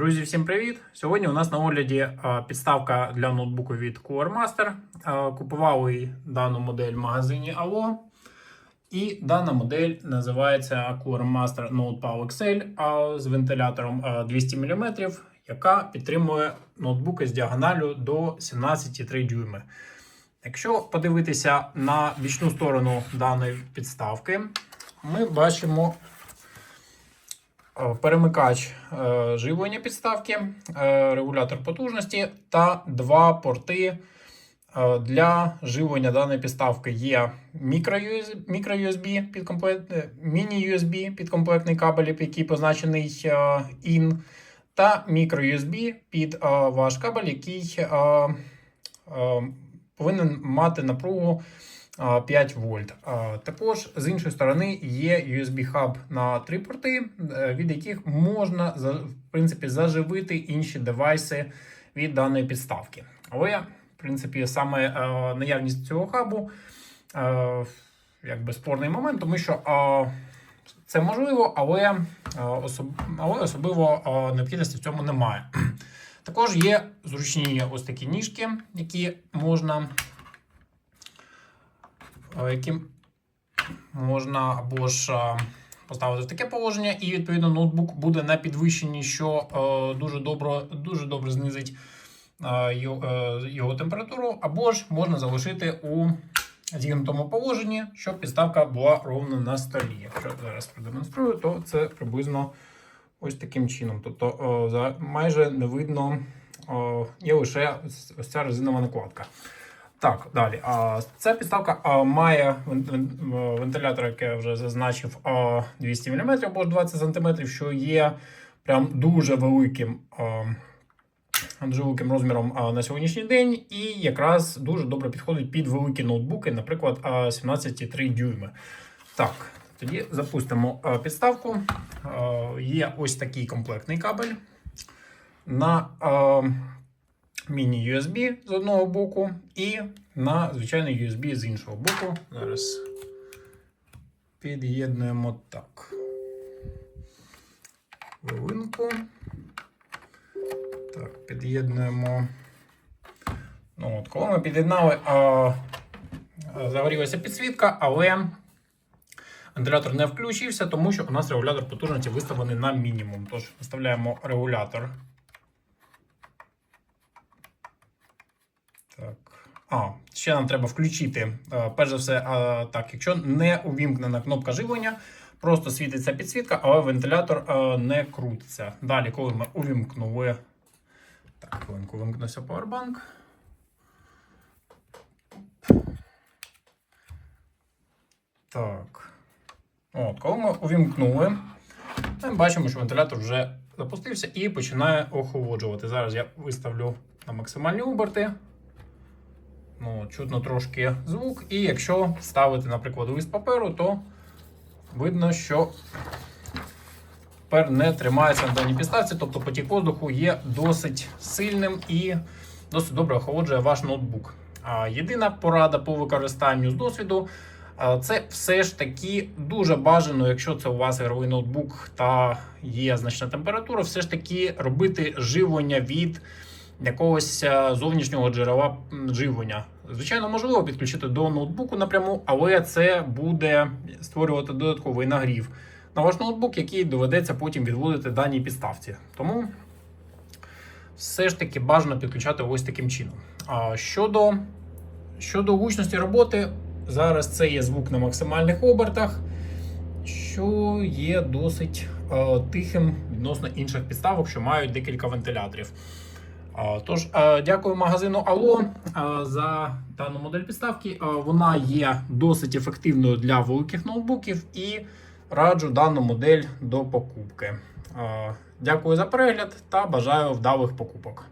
Друзі, всім привіт! Сьогодні у нас на огляді е, підставка для ноутбуку від Core Master. Е, Купували дану модель в магазині Allo. І дана модель називається Core Master Note Power XL з вентилятором е, 200 мм, яка підтримує ноутбуки з діагоналю до 17,3 дюйми. Якщо подивитися на бічну сторону даної підставки, ми бачимо е, перемикач е, живлення підставки, е, регулятор потужності та два порти е, для живлення даної підставки. Є мікро-USB, під комплект, е, міні-USB під комплектний кабель, який позначений е, IN, та мікро-USB під е, ваш кабель, який е, е, повинен мати напругу 5 вольт. Також з іншої сторони є USB-хаб на три порти, е, від яких можна в принципі заживити інші девайси від даної підставки. Але, в принципі, саме е, наявність цього хабу е, якби спорний момент, тому що це можливо, але, особливо необхідності в цьому немає. Також є зручні ось такі ніжки, які можна, які можна або ж е, поставити в таке положення, і відповідно ноутбук буде на підвищенні, що е, дуже добре, дуже добре знизить е, його, е, температуру, або ж можна залишити у зігнутому положенні, щоб підставка була ровно на столі. Якщо зараз продемонструю, то це приблизно ось таким чином. Тобто майже не видно, є лише ось ця резинова накладка. Так, далі. А, ця підставка а, має вен- вен- вентилятор, який я вже зазначив, а, 200 мм або ж 20 см, що є прям дуже великим. а, Дуже великим розміром а, на сьогоднішній день, і якраз дуже добре підходить під великі ноутбуки, наприклад, а, 17,3 дюйми. Так, тоді запустимо а, підставку. А, Є ось такий комплектний кабель на а, міні-USB з одного боку і на звичайний USB з іншого боку. Зараз під'єднуємо так. Хвилинку. Так, під'єднуємо. Ну, от, коли ми під'єднали, загорілася підсвітка, але вентилятор не включився, тому що у нас регулятор потужності виставлений на мінімум. Тож виставляємо регулятор. Так. А, ще нам треба включити. е, Перш за все, а, так, якщо не увімкнена кнопка живлення, просто світиться підсвітка, але вентилятор е, не крутиться. Далі, коли ми увімкнули. Так, хвилинку вимкнувся Powerbank. Так. От, коли ми увімкнули, ми бачимо, що вентилятор вже запустився і починає охолоджувати. Зараз я виставлю на максимальні оберти. Ну, чутно трошки звук. І якщо ставити, наприклад, лист паперу, то видно, що тепер не тримається на даній підставці, тобто потік воздуху є досить сильним і досить добре охолоджує ваш ноутбук. А єдина порада по використанню з досвіду. Це все ж таки дуже бажано, якщо це у вас ігровий ноутбук та є значна температура, все ж таки робити живлення від якогось е, зовнішнього джерела живлення. Звичайно, можливо підключити до ноутбуку напряму, але це буде створювати додатковий нагрів на ваш ноутбук, який доведеться потім відводити даній підставці. Тому все ж таки бажано підключати ось таким чином. А щодо, щодо гучності роботи, зараз це є звук на максимальних обертах, що є досить е, тихим відносно інших підставок, що мають декілька вентиляторів. Тож, е, дякую магазину Allo е, за дану модель підставки. Е, Вона є досить ефективною для великих ноутбуків і раджу дану модель до покупки. Дякую за перегляд та бажаю вдалих покупок.